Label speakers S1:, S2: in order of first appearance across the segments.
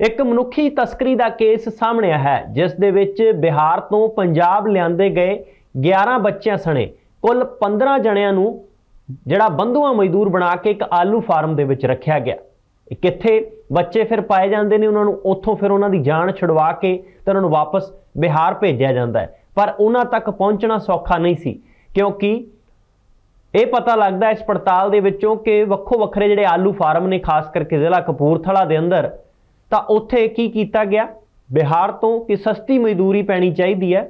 S1: ਇੱਕ ਮਨੁੱਖੀ ਤਸਕਰੀ ਦਾ ਕੇਸ ਸਾਹਮਣੇ ਆਇਆ ਹੈ, ਜਿਸ ਦੇ ਵਿੱਚ ਬਿਹਾਰ ਤੋਂ ਪੰਜਾਬ ਲਿਆਂਦੇ ਗਏ 11 ਬੱਚਿਆਂ ਸਣੇ ਕੁੱਲ 15 ਜਣਿਆਂ ਨੂੰ ਜਿਹੜਾ ਬੰਧੂਆ ਮਜ਼ਦੂਰ ਬਣਾ ਕੇ ਇੱਕ ਆਲੂ ਫਾਰਮ ਦੇ ਵਿੱਚ ਰੱਖਿਆ ਗਿਆ। ਕਿੱਥੇ ਬੱਚੇ ਫਿਰ ਪਾਏ ਜਾਂਦੇ ਨੇ ਉਹਨਾਂ ਨੂੰ? ਉੱਥੋਂ ਫਿਰ ਉਹਨਾਂ ਦੀ ਜਾਨ ਛੁਡਵਾ ਕੇ ਤੇ ਉਹਨਾਂ ਨੂੰ ਵਾਪਸ ਬਿਹਾਰ ਭੇਜਿਆ ਜਾਂਦਾ ਹੈ। ਪਰ ਉਹਨਾਂ ਤੱਕ ਪਹੁੰਚਣਾ ਸੌਖਾ ਨਹੀਂ ਸੀ, ਕਿਉਂਕਿ ਇਹ ਪਤਾ ਲੱਗਦਾ ਇਸ ਪੜਤਾਲ ਦੇ ਵਿੱਚੋਂ ਕਿ ਵੱਖੋ ਵੱਖਰੇ ਜਿਹੜੇ ਆਲੂ ਫਾਰਮ ਨੇ, ਖਾਸ ਕਰਕੇ ਜ਼ਿਲ੍ਹਾ ਕਪੂਰਥਲਾ ਦੇ ਅੰਦਰ ਤਾਂ ਉੱਥੇ ਕੀ ਕੀਤਾ ਗਿਆ? ਬਿਹਾਰ ਤੋਂ ਕਿ ਸਸਤੀ ਮਜ਼ਦੂਰੀ ਪੈਣੀ ਚਾਹੀਦੀ ਹੈ,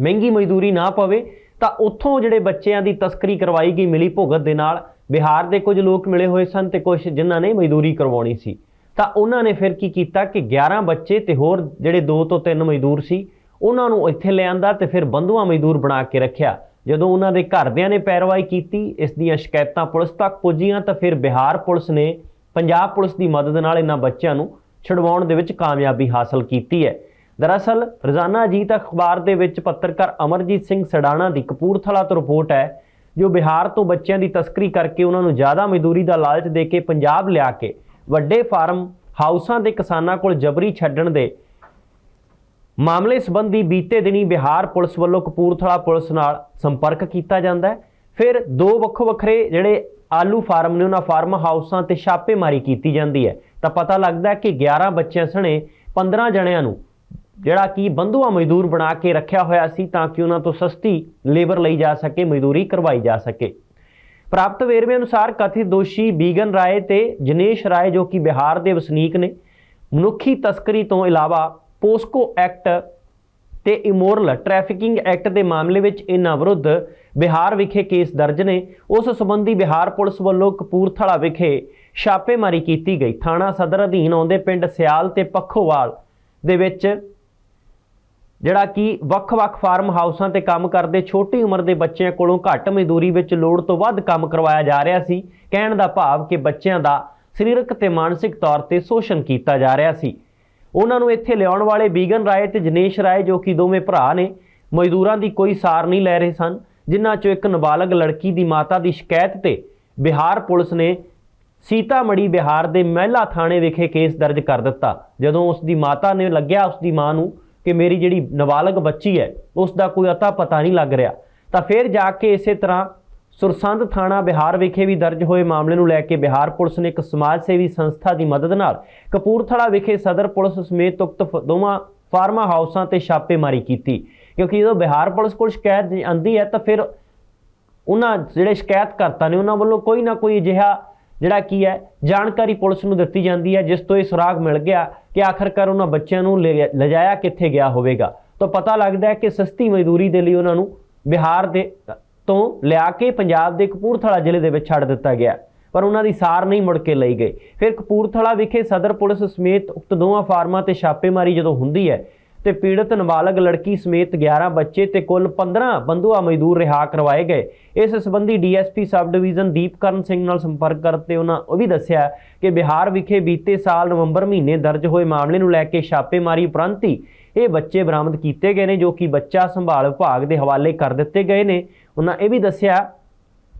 S1: ਮਹਿੰਗੀ ਮਜ਼ਦੂਰੀ ਨਾ ਪਵੇ, ਤਾਂ ਉੱਥੋਂ ਜਿਹੜੇ ਬੱਚਿਆਂ ਦੀ ਤਸਕਰੀ ਕਰਵਾਈ ਗਈ ਮਿਲੀ ਭੁਗਤ ਦੇ ਨਾਲ, ਬਿਹਾਰ ਦੇ ਕੁਝ ਲੋਕ ਮਿਲੇ ਹੋਏ ਸਨ ਤੇ ਕੁਝ ਜਿਨ੍ਹਾਂ ਨੇ ਮਜ਼ਦੂਰੀ ਕਰਵਾਉਣੀ ਸੀ। ਤਾਂ ਉਹਨਾਂ ਨੇ ਫਿਰ ਕੀ ਕੀਤਾ ਕਿ 11 ਬੱਚੇ ਤੇ ਹੋਰ ਜਿਹੜੇ 2 ਤੋਂ 3 ਮਜ਼ਦੂਰ ਸੀ, ਉਹਨਾਂ ਨੂੰ ਇੱਥੇ ਲਿਆਂਦਾ ਤੇ ਫਿਰ ਬੰਧੂਆ ਮਜ਼ਦੂਰ ਬਣਾ ਕੇ ਰੱਖਿਆ। ਜਦੋਂ ਉਹਨਾਂ ਦੇ ਘਰਦਿਆਂ ਨੇ ਪੈਰਵਾਈ ਕੀਤੀ, ਇਸ ਦੀਆਂ ਸ਼ਿਕਾਇਤਾਂ ਪੁਲਿਸ ਤੱਕ ਪੁੱਜੀਆਂ ਤਾਂ ਫਿਰ ਬਿਹਾਰ ਪੁਲਿਸ ਨੇ, ਪੰਜਾਬ ਪੁਲਿਸ ਦੀ ਮਦਦ ਨਾਲ ਇਹਨਾਂ ਬੱਚਿਆਂ ਨੂੰ ਛੁਡਵਾਉਣ ਦੇ ਵਿੱਚ ਕਾਮਯਾਬੀ ਹਾਸਲ ਕੀਤੀ ਹੈ। ਦਰਅਸਲ, ਰੋਜ਼ਾਨਾ ਅਜੀਤ ਅਖਬਾਰ ਦੇ ਵਿੱਚ ਪੱਤਰਕਾਰ ਅਮਰਜੀਤ ਸਿੰਘ ਸੜਾਣਾ ਦੀ ਕਪੂਰਥਲਾ ਤੋਂ ਰਿਪੋਰਟ ਹੈ, ਜੋ ਬਿਹਾਰ ਤੋਂ ਬੱਚਿਆਂ ਦੀ ਤਸਕਰੀ ਕਰਕੇ ਉਹਨਾਂ ਨੂੰ ਜ਼ਿਆਦਾ ਮਜ਼ਦੂਰੀ ਦਾ ਲਾਲਚ ਦੇ ਕੇ ਪੰਜਾਬ ਲਿਆ ਕੇ ਵੱਡੇ ਫਾਰਮ ਹਾਊਸਾਂ ਦੇ ਕਿਸਾਨਾਂ ਕੋਲ ਜਬਰੀ ਛੱਡਣ ਦੇ ਮਾਮਲੇ ਸੰਬੰਧੀ ਬੀਤੇ ਦਿਨੀ ਬਿਹਾਰ ਪੁਲਿਸ ਵੱਲੋਂ ਕਪੂਰਥਲਾ ਪੁਲਿਸ ਨਾਲ ਸੰਪਰਕ ਕੀਤਾ ਜਾਂਦਾ ਹੈ। ਫਿਰ ਦੋ ਵੱਖੋ ਵੱਖਰੇ ਜਿਹੜੇ ਆਲੂ ਫਾਰਮ ਨੇ, ਉਹਨਾਂ ਫਾਰਮ ਹਾਊਸਾਂ ਤੇ ਛਾਪੇਮਾਰੀ ਕੀਤੀ ਜਾਂਦੀ ਹੈ। ਤਾਂ ਪਤਾ ਲੱਗਦਾ ਕਿ 11 ਬੱਚਿਆਂ ਸਣੇ 15 ਜਣਿਆਂ ਨੂੰ, ਜਿਹੜਾ ਕਿ ਬੰਧੂਆ ਮਜ਼ਦੂਰ ਬਣਾ ਕੇ ਰੱਖਿਆ ਹੋਇਆ ਸੀ ਤਾਂ ਕਿ ਉਹਨਾਂ ਤੋਂ ਸਸਤੀ ਲੇਬਰ ਲਈ ਜਾ ਸਕੇ, ਮਜ਼ਦੂਰੀ ਕਰਵਾਈ ਜਾ ਸਕੇ। ਪ੍ਰਾਪਤ ਵੇਰਵੇ ਅਨੁਸਾਰ ਕਥਿਤ ਦੋਸ਼ੀ ਬੀਗਨ ਰਾਏ ਤੇ ਜਨੇਸ਼ ਰਾਏ, ਜੋ ਕਿ ਬਿਹਾਰ ਦੇ ਵਸਨੀਕ ਨੇ, ਮਨੁੱਖੀ ਤਸਕਰੀ ਤੋਂ ਇਲਾਵਾ ਪੋਸਕੋ ਐਕਟ ਤੇ ਇਮੋਰਲ ਟ੍ਰੈਫਿਕਿੰਗ ਐਕਟ ਦੇ ਮਾਮਲੇ ਵਿੱਚ ਇਹਨਾਂ ਵਿਰੁੱਧ ਬਿਹਾਰ ਵਿਖੇ ਕੇਸ ਦਰਜ ਨੇ। ਉਸ ਸੰਬੰਧੀ ਬਿਹਾਰ ਪੁਲਿਸ ਵੱਲੋਂ ਕਪੂਰਥਲਾ ਵਿਖੇ ਛਾਪੇਮਾਰੀ ਕੀਤੀ ਗਈ। ਥਾਣਾ ਸਦਰ ਅਧੀਨ ਆਉਂਦੇ ਪਿੰਡ ਸਿਆਲ ਤੇ ਪੱਖੋਵਾਲ ਦੇ ਵਿੱਚ ਜਿਹੜਾ ਕਿ ਵੱਖ-ਵੱਖ ਫਾਰਮ ਹਾਊਸਾਂ ਤੇ ਕੰਮ ਕਰਦੇ ਛੋਟੀ ਉਮਰ ਦੇ ਬੱਚਿਆਂ ਕੋਲੋਂ ਘੱਟ ਮਜ਼ਦੂਰੀ ਵਿੱਚ ਲੋੜ ਤੋਂ ਵੱਧ ਕੰਮ ਕਰਵਾਇਆ ਜਾ ਰਿਹਾ ਸੀ। ਕਹਿਣ ਦਾ ਭਾਵ ਕਿ ਬੱਚਿਆਂ ਦਾ ਸਰੀਰਕ ਤੇ ਮਾਨਸਿਕ ਤੌਰ ਤੇ ਸ਼ੋਸ਼ਣ ਕੀਤਾ ਜਾ ਰਿਹਾ ਸੀ। ਉਹਨਾਂ ਨੂੰ ਇੱਥੇ ਲਿਆਉਣ ਵਾਲੇ ਬੀਗਨ ਰਾਏ ਤੇ ਜਨੇਸ਼ ਰਾਏ ਜੋ ਕਿ ਦੋਵੇਂ ਭਰਾ ਨੇ, ਮਜ਼ਦੂਰਾਂ ਦੀ ਕੋਈ ਸਾਰ ਨਹੀਂ ਲੈ ਰਹੇ ਸਨ, ਜਿਨ੍ਹਾਂ ਚੋਂ ਇੱਕ ਨਾਬਾਲਗ ਲੜਕੀ ਦੀ ਮਾਤਾ ਦੀ ਸ਼ਿਕਾਇਤ ਤੇ ਬਿਹਾਰ ਪੁਲਿਸ ਨੇ ਸੀਤਾਮੜੀ ਬਿਹਾਰ ਦੇ ਮਹਿਲਾ ਥਾਣੇ ਵਿਖੇ ਕੇਸ ਦਰਜ ਕਰ ਦਿੱਤਾ। ਜਦੋਂ ਉਸ ਦੀ ਮਾਤਾ ਨੇ ਲੱਗਿਆ ਉਸ ਦੀ ਮਾਂ ਨੂੰ ਕਿ ਮੇਰੀ ਜਿਹੜੀ ਨਾਬਾਲਗ ਬੱਚੀ ਹੈ ਉਸ ਦਾ ਕੋਈ ਅਤਾ ਪਤਾ ਨਹੀਂ ਲੱਗ ਰਿਹਾ। ਤਾਂ ਫਿਰ ਜਾ ਕੇ ਇਸੇ ਤਰ੍ਹਾਂ ਸੁਰਸੰਦ ਥਾਣਾ ਬਿਹਾਰ ਵਿਖੇ ਵੀ ਦਰਜ ਹੋਏ ਮਾਮਲੇ ਨੂੰ ਲੈ ਕੇ ਬਿਹਾਰ ਪੁਲਿਸ ਨੇ ਇੱਕ ਸਮਾਜ ਸੇਵੀ ਸੰਸਥਾ ਦੀ ਮਦਦ ਨਾਲ ਕਪੂਰਥਲਾ ਵਿਖੇ ਸਦਰ ਪੁਲਿਸ ਸਮੇਤ ਉਕਤ ਫ- ਦੋਵਾਂ ਫਾਰਮਾ ਹਾਊਸਾਂ ਤੇ ਛਾਪੇਮਾਰੀ ਕੀਤੀ। ਕਿਉਂਕਿ ਜਦੋਂ ਬਿਹਾਰ ਪੁਲਿਸ ਕੋਲ ਸ਼ਿਕਾਇਤ ਆਂਦੀ ਹੈ ਤਾਂ ਫਿਰ ਉਹਨਾਂ ਜਿਹੜੇ ਸ਼ਿਕਾਇਤਕਰਤਾ ਨੇ ਉਹਨਾਂ ਵੱਲੋਂ ਕੋਈ ਨਾ ਕੋਈ ਅਜਿਹਾ ਜਿਹੜਾ ਕੀ ਹੈ, ਜਾਣਕਾਰੀ ਪੁਲਿਸ ਨੂੰ ਦਿੱਤੀ ਜਾਂਦੀ ਹੈ, ਜਿਸ ਤੋਂ ਇਹ ਸੁਰਾਗ ਮਿਲ ਗਿਆ ਕਿ ਆਖਰਕਾਰ ਉਹਨਾਂ ਬੱਚਿਆਂ ਨੂੰ ਲੈ- ਲਿਜਾਇਆ ਕਿੱਥੇ ਗਿਆ ਹੋਵੇਗਾ। ਤਾਂ ਪਤਾ ਲੱਗਦਾ ਹੈ ਕਿ ਸਸਤੀ ਮਜ਼ਦੂਰੀ ਦੇ ਲਈ ਉਹਨਾਂ ਨੂੰ ਬਿਹਾਰ ਦੇ ਤੋਂ ਲਿਆ ਕੇ ਪੰਜਾਬ ਦੇ ਕਪੂਰਥਲਾ ਜ਼ਿਲ੍ਹੇ ਦੇ ਵਿੱਚ ਛੱਡ ਦਿੱਤਾ ਗਿਆ। ਪਰ ਉਹਨਾਂ ਦੀ ਸਾਰ ਨਹੀਂ ਮੁੜ ਕੇ ਲਈ ਗਈ। ਫਿਰ ਕਪੂਰਥਲਾ ਵਿਖੇ ਸਦਰ ਪੁਲਿਸ ਸਮੇਤ ਉਕਤ ਦੋਵਾਂ ਫਾਰਮਾਂ ਤੇ ਛਾਪੇਮਾਰੀ ਜਦੋਂ ਹੁੰਦੀ ਹੈ ਤੇ ਪੀੜਤ ਨਾਬਾਲਗ ਲੜਕੀ ਸਮੇਤ 11 ਬੱਚੇ ਤੇ ਕੁੱਲ 15 ਬੰਧੂਆ ਮਜ਼ਦੂਰ ਰਿਹਾ ਕਰਵਾਏ ਗਏ। ਇਸ ਸੰਬੰਧੀ DSP sub division Deepkaran Singh ਨਾਲ ਸੰਪਰਕ ਕਰਤੇ ਉਹਨਾਂ ਉਹ ਵੀ ਦੱਸਿਆ ਕਿ ਬਿਹਾਰ ਵਿਖੇ ਬੀਤੇ ਸਾਲ ਨਵੰਬਰ ਮਹੀਨੇ ਦਰਜ ਹੋਏ ਮਾਮਲੇ ਨੂੰ ਲੈ ਕੇ ਛਾਪੇਮਾਰੀ ਉਪਰੰਤ ਹੀ ਇਹ ਬੱਚੇ ਬਰਾਮਦ ਕੀਤੇ ਗਏ ਨੇ, ਜੋ ਕਿ ਬੱਚਾ ਸੰਭਾਲ ਵਿਭਾਗ ਦੇ ਹਵਾਲੇ ਕਰ ਦਿੱਤੇ ਗਏ ਨੇ। ਉਹਨਾਂ ਇਹ ਵੀ ਦੱਸਿਆ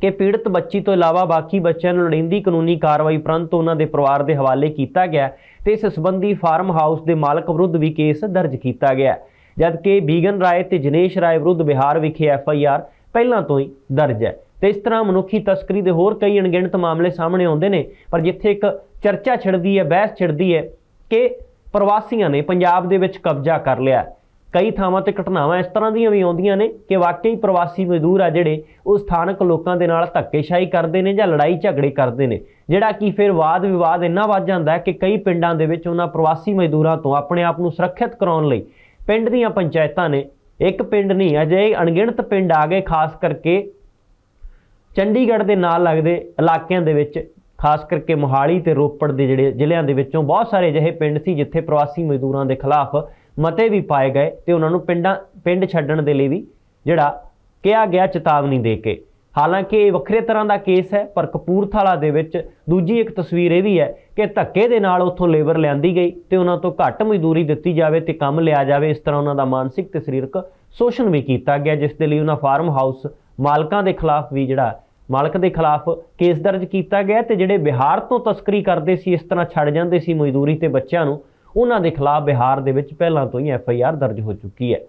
S1: ਕਿ ਪੀੜਤ ਬੱਚੀ ਤੋਂ ਇਲਾਵਾ ਬਾਕੀ ਬੱਚਿਆਂ ਨੂੰ ਲੋੜੀਂਦੀ ਕਾਨੂੰਨੀ ਕਾਰਵਾਈ ਉਪਰੰਤ ਉਹਨਾਂ ਦੇ ਪਰਿਵਾਰ ਦੇ ਹਵਾਲੇ ਕੀਤਾ ਗਿਆ ਤੇ ਇਸ ਸੰਬੰਧੀ ਫਾਰਮ ਹਾਊਸ ਦੇ ਮਾਲਕ ਵਿਰੁੱਧ ਵੀ ਕੇਸ ਦਰਜ ਕੀਤਾ ਗਿਆ। ਜਦਕਿ ਬੀਗਨ ਰਾਏ ਤੇ ਜਨੇਸ਼ ਰਾਏ ਵਿਰੁੱਧ ਬਿਹਾਰ ਵਿਖੇ ਐਫ ਆਈ ਆਰ ਪਹਿਲਾਂ ਤੋਂ ਹੀ ਦਰਜ ਹੈ। ਤੇ ਇਸ ਤਰ੍ਹਾਂ ਮਨੁੱਖੀ ਤਸਕਰੀ ਦੇ ਹੋਰ ਕਈ ਅਣਗਿਣਤ ਮਾਮਲੇ ਸਾਹਮਣੇ ਆਉਂਦੇ ਨੇ, ਪਰ ਜਿੱਥੇ ਇੱਕ ਚਰਚਾ ਛਿੜਦੀ ਹੈ, ਬਹਿਸ ਛਿੜਦੀ ਹੈ ਕਿ ਪ੍ਰਵਾਸੀਆਂ ਨੇ ਪੰਜਾਬ ਦੇ ਵਿੱਚ ਕਬਜ਼ਾ ਕਰ ਲਿਆ। ਕਈ ਥਾਵਾਂ ਤੇ ਘਟਨਾਵਾਂ ਇਸ ਤਰ੍ਹਾਂ ਦੀਆਂ ਵੀ ਆਉਂਦੀਆਂ ਨੇ ਕਿ ਵਾਕਈ ਪ੍ਰਵਾਸੀ ਮਜ਼ਦੂਰ ਆ ਜਿਹੜੇ ਉਹ ਸਥਾਨਕ ਲੋਕਾਂ ਦੇ ਨਾਲ ਧੱਕੇਸ਼ਾਹੀ ਕਰਦੇ ਨੇ ਜਾਂ ਲੜਾਈ ਝਗੜੇ ਕਰਦੇ ਨੇ, ਜਿਹੜਾ ਕਿ ਫਿਰ ਵਾਦ ਵਿਵਾਦ ਇੰਨਾ ਵੱਧ ਜਾਂਦਾ ਹੈ ਕਿ ਕਈ ਪਿੰਡਾਂ ਦੇ ਵਿੱਚ ਉਹਨਾਂ ਪ੍ਰਵਾਸੀ ਮਜ਼ਦੂਰਾਂ ਤੋਂ ਆਪਣੇ ਆਪ ਨੂੰ ਸੁਰੱਖਿਅਤ ਕਰਾਉਣ ਲਈ ਪਿੰਡ ਦੀਆਂ ਪੰਚਾਇਤਾਂ ਨੇ ਇੱਕ ਪਿੰਡ ਨਹੀਂ ਅਜੇ ਅਣਗਿਣਤ ਪਿੰਡ ਆ ਗਏ, ਖਾਸ ਕਰਕੇ ਚੰਡੀਗੜ੍ਹ ਦੇ ਨਾਲ ਲੱਗਦੇ ਇਲਾਕਿਆਂ ਦੇ ਵਿੱਚ, ਖਾਸ ਕਰਕੇ ਮੋਹਾਲੀ ਤੇ ਰੋਪੜ ਦੇ ਜਿਹੜੇ ਜ਼ਿਲ੍ਹਿਆਂ ਦੇ ਵਿੱਚੋਂ ਬਹੁਤ ਸਾਰੇ ਅਜਿਹੇ ਪਿੰਡ ਸੀ ਜਿੱਥੇ ਪ੍ਰਵਾਸੀ ਮਜ਼ਦੂਰਾਂ ਦੇ ਖਿਲਾਫ ਮਤੇ ਵੀ ਪਾਏ ਗਏ ਤੇ ਉਹਨਾਂ ਨੂੰ ਪਿੰਡਾਂ ਪਿੰਡ ਛੱਡਣ ਦੇ ਲਈ ਵੀ ਜਿਹੜਾ ਕਿਹਾ ਗਿਆ ਚੇਤਾਵਨੀ ਦੇ ਕੇ। ਹਾਲਾਂਕਿ ਇਹ ਵੱਖਰੇ ਤਰ੍ਹਾਂ ਦਾ ਕੇਸ ਹੈ, ਪਰ ਕਪੂਰਥਲਾ ਦੇ ਵਿੱਚ ਦੂਜੀ ਇੱਕ ਤਸਵੀਰ ਇਹ ਵੀ ਹੈ ਕਿ ਧੱਕੇ ਦੇ ਨਾਲ ਉੱਥੋਂ ਲੇਬਰ ਲਿਆਂਦੀ ਗਈ ਤੇ ਉਹਨਾਂ ਤੋਂ ਘੱਟ ਮਜ਼ਦੂਰੀ ਦਿੱਤੀ ਜਾਵੇ ਤੇ ਕੰਮ ਲਿਆ ਜਾਵੇ, ਇਸ ਤਰ੍ਹਾਂ ਉਹਨਾਂ ਦਾ ਮਾਨਸਿਕ ਤੇ ਸਰੀਰਕ ਸ਼ੋਸ਼ਣ ਵੀ ਕੀਤਾ ਗਿਆ, ਜਿਸ ਦੇ ਲਈ ਉਹਨਾਂ ਫਾਰਮ ਹਾਊਸ ਮਾਲਕਾਂ ਦੇ ਖਿਲਾਫ ਵੀ ਜਿਹੜਾ ਮਾਲਕ ਦੇ ਖਿਲਾਫ ਕੇਸ ਦਰਜ ਕੀਤਾ ਗਿਆ ਤੇ ਜਿਹੜੇ ਬਿਹਾਰ ਤੋਂ ਤਸਕਰੀ ਕਰਦੇ ਸੀ, ਇਸ ਤਰ੍ਹਾਂ ਛੱਡ ਜਾਂਦੇ ਸੀ ਮਜ਼ਦੂਰੀ ਤੇ ਬੱਚਿਆਂ ਨੂੰ ਉਹਨਾਂ ਦੇ ਖਿਲਾਫ ਬਿਹਾਰ ਦੇ ਵਿੱਚ ਪਹਿਲਾਂ ਤੋਂ ਹੀ ਐਫ ਆਈ ਆਰ ਦਰਜ ਹੋ ਚੁੱਕੀ ਹੈ।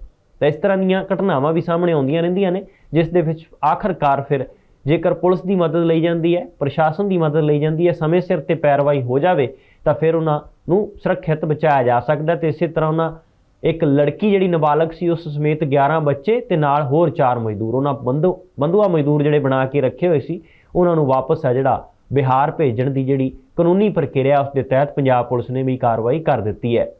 S1: ਤਾਂ ਇਸ ਤਰ੍ਹਾਂ ਦੀਆਂ ਘਟਨਾਵਾਂ ਵੀ ਸਾਹਮਣੇ ਆਉਂਦੀਆਂ ਰਹਿੰਦੀਆਂ ਨੇ, ਜਿਸ ਦੇ ਵਿੱਚ ਆਖਰਕਾਰ ਫਿਰ ਜੇਕਰ ਪੁਲਿਸ ਦੀ ਮਦਦ ਲਈ ਜਾਂਦੀ ਹੈ, ਪ੍ਰਸ਼ਾਸਨ ਦੀ ਮਦਦ ਲਈ ਜਾਂਦੀ ਹੈ, ਸਮੇਂ ਸਿਰ ਤੇ ਪੈਰਵਾਈ ਹੋ ਜਾਵੇ, ਤਾਂ ਫਿਰ ਉਹਨਾਂ ਨੂੰ ਸੁਰੱਖਿਅਤ ਬਚਾਇਆ ਜਾ ਸਕਦਾ ਤੇ ਇਸੇ ਤਰ੍ਹਾਂ ਉਹਨਾਂ ਇੱਕ ਲੜਕੀ ਜਿਹੜੀ ਨਾਬਾਲਗ ਸੀ, ਉਸ ਸਮੇਤ 11 ਬੱਚੇ ਤੇ ਨਾਲ ਹੋਰ 4 ਮਜ਼ਦੂਰ, ਉਹਨਾਂ ਬੰਧੂ ਬੰਧੂਆ ਮਜ਼ਦੂਰ ਜਿਹੜੇ ਬਣਾ ਕੇ ਰੱਖੇ ਹੋਏ ਸੀ, ਉਹਨਾਂ ਨੂੰ ਵਾਪਸ ਆ ਜਿਹੜਾ ਬਿਹਾਰ ਭੇਜਣ ਦੀ ਜਿਹੜੀ ਕਾਨੂੰਨੀ ਪ੍ਰਕਿਰਿਆ ਉਸ ਦੇ ਤਹਿਤ ਪੰਜਾਬ ਪੁਲਿਸ ਨੇ ਵੀ ਕਾਰਵਾਈ ਕਰ ਦਿੱਤੀ ਹੈ।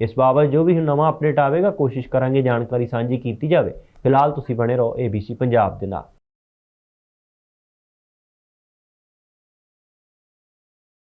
S1: ਇਸ ਬਾਬਤ ਜੋ ਵੀ ਹੁਣ ਨਵਾਂ ਅਪਡੇਟ ਆਵੇਗਾ, ਕੋਸ਼ਿਸ਼ ਕਰਾਂਗੇ ਜਾਣਕਾਰੀ ਸਾਂਝੀ ਕੀਤੀ ਜਾਵੇ। ਫਿਲਹਾਲ ਤੁਸੀਂ ਬਣੇ ਰਹੋ ABC ਪੰਜਾਬ ਦੇ ਨਾਲ।